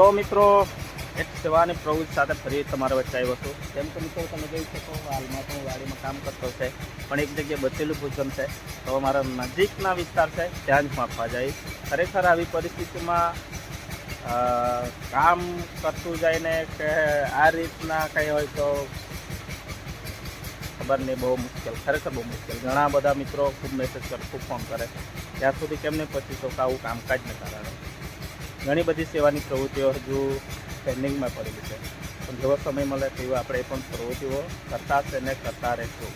તો મિત્રો, એક સેવાની પ્રવૃત્તિ સાથે ફરી તમારા વચ્ચે આવ્યો હતો તેમ તો મિત્રો, તમે જોઈ શકો, હાલમાં તો હું વાડીમાં કામ કરતો છે, પણ એક જગ્યાએ બચેલું ભોજન છે. તો મારા નજીકના વિસ્તાર છે, ત્યાં જ માપવા જઈશ. ખરેખર આવી પરિસ્થિતિમાં કામ કરતું જઈને કે આ રીતના કંઈ હોય તો ખબર નહીં, બહુ મુશ્કેલ. ખરેખર બહુ મુશ્કેલ. ઘણા બધા મિત્રો ખૂબ મેસેજ કરે ખૂબ ફોન કરે. ત્યાં સુધી કેમ નહીં પહોંચી શકો? આવું કામકાજને કારણે. ઘણી બધી સેવાની પ્રવૃત્તિઓ હજુ પેન્ડિંગમાં પડેલી છે. પણ જેવો સમય મળે તેવો આપણે એ પણ પ્રવૃત્તિઓ કરતા છે ને કરતા રહેશું.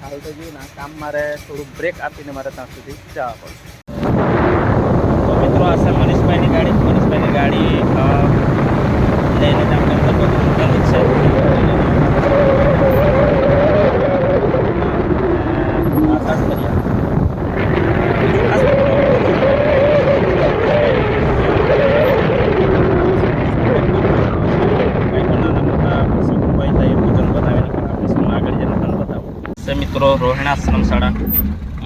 હાલ તો જોયું ને, કામ મારે થોડું બ્રેક આપીને મારે ત્યાં સુધી જવા પડશે તો મિત્રો આ છે મનીષભાઈની ગાડી મનીષભાઈની ગાડી અ, લઈને જ આપણે અંદર બધું મૂકેલું જ છે આકાશ દરિયા ખાસ કંઈ પણ નાના મોટા પ્રસંગ હોય તો એ ભોજન બનાવીને પણ આપણે શું આગળ જઈને પણ બતાવું છે મિત્રો રોહિણાશ્રમ શાળા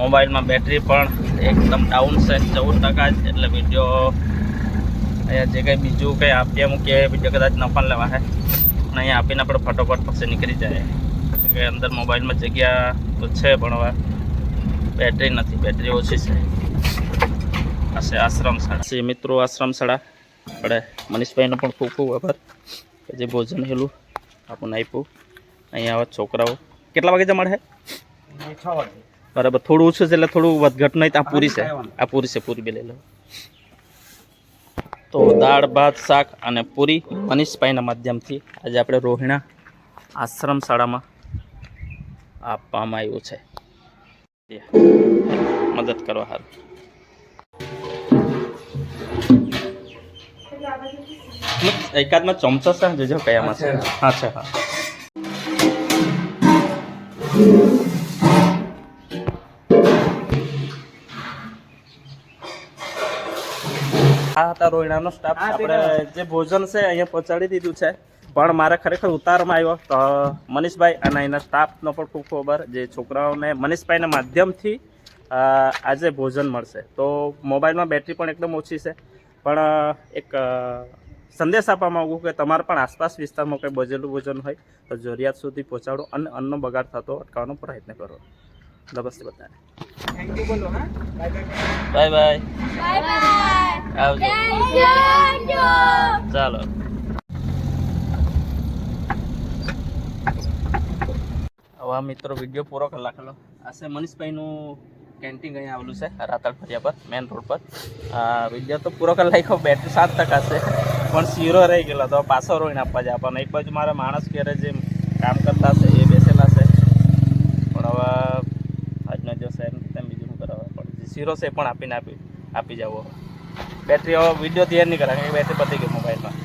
મોબાઈલમાં બેટરી પણ એકદમ ડાઉન છે, ચૌદ ટકા જ, એટલે વીડિયો અહીંયા જે કંઈ બીજું કંઈ આપીએ મૂકીએ વીડિયો કદાચ ન પણ લેવા હે અને અહીંયા આપીને આપણે ફટોફટ પછી નીકળી જાય. કે અંદર મોબાઈલમાં જગ્યા તો છે પણ હવે. બેટરી નથી, બેટરી ઓછી છે. આ આશ્રમ શાળા. મિત્રો, આશ્રમ શાળા. આપણે મનીષભાઈનો પણ ખૂબ ખૂબ આભાર. જે ભોજન હેલું આપણને આપ્યું. અહીંયા આવા છોકરાઓ કેટલા વાગે જમાડે? છે છ વાગે બરાબર થોડું ઓછું છે એટલે થોડું વધઘટ નહીં આ પૂરી છે. આ પૂરી છે પૂરી બે લઈ લો. તો દાળ ભાત શાક અને પૂરી મનીષભાઈના માધ્યમથી આજે આપણે રોહિણા આશ્રમ શાળામાં આપવામાં આવ્યું છે. મદદ કરવા હાલ. એકાદમાં ચમચા છે જોજો કયામાં છે? હા છે હા. આ હતા રોહિણાનો સ્ટાફ આપણે જે ભોજન છે અહીંયા પહોંચાડી દીધું છે. પણ મારે ખરેખર ઉતારમાં આવ્યો. તો મનીષભાઈ અને અહીંના સ્ટાફનો પણ ખૂબ ખબર જે છોકરાઓને મનીષભાઈના માધ્યમથી આજે ભોજન મળશે. તો મોબાઈલમાં બેટરી પણ એકદમ ઓછી છે. પણ એક સંદેશ આપવા માંગુ કે તમારે પણ આસપાસ વિસ્તારમાં કંઈ બજેલું ભોજન હોય તો જરૂરિયાત સુધી પહોંચાડો અને અન્નનો બગાડ થતો અટકાવવાનો પ્રયત્ન કરો. નમસ્તે બધાને. થેન્ક યુ બોલો હા બાય બાય. Bye bye. આવજો. ચાલો. હવે મિત્રો વીડિયો પૂરો કરી નાખેલો. આ છે મનીષભાઈનું કેન્ટીન અહીંયા આવેલું છે રાતળ ફરિયા પર મેન રોડ પર. આ વીડિયો તો પૂરો કરી નાખ્યો બેટરી સાત ટકા છે. પણ શીરો રહી ગયેલો તો પાછો રોઈ આપવા જાય. પણ એક બાજુ મારા માણસ ઘેરે જે કામ કરતા છે એ બેસેલા છે. પણ હવે આજનો જો સાહેબ તેમ બીજું શું કરાવે પણ શીરો છે પણ આપીને આપી આપી જાવ બેટરી હવે વીડિયો તૈયાર નહીં કરાવે બેટરી પતી ગઈ મોબાઈલમાં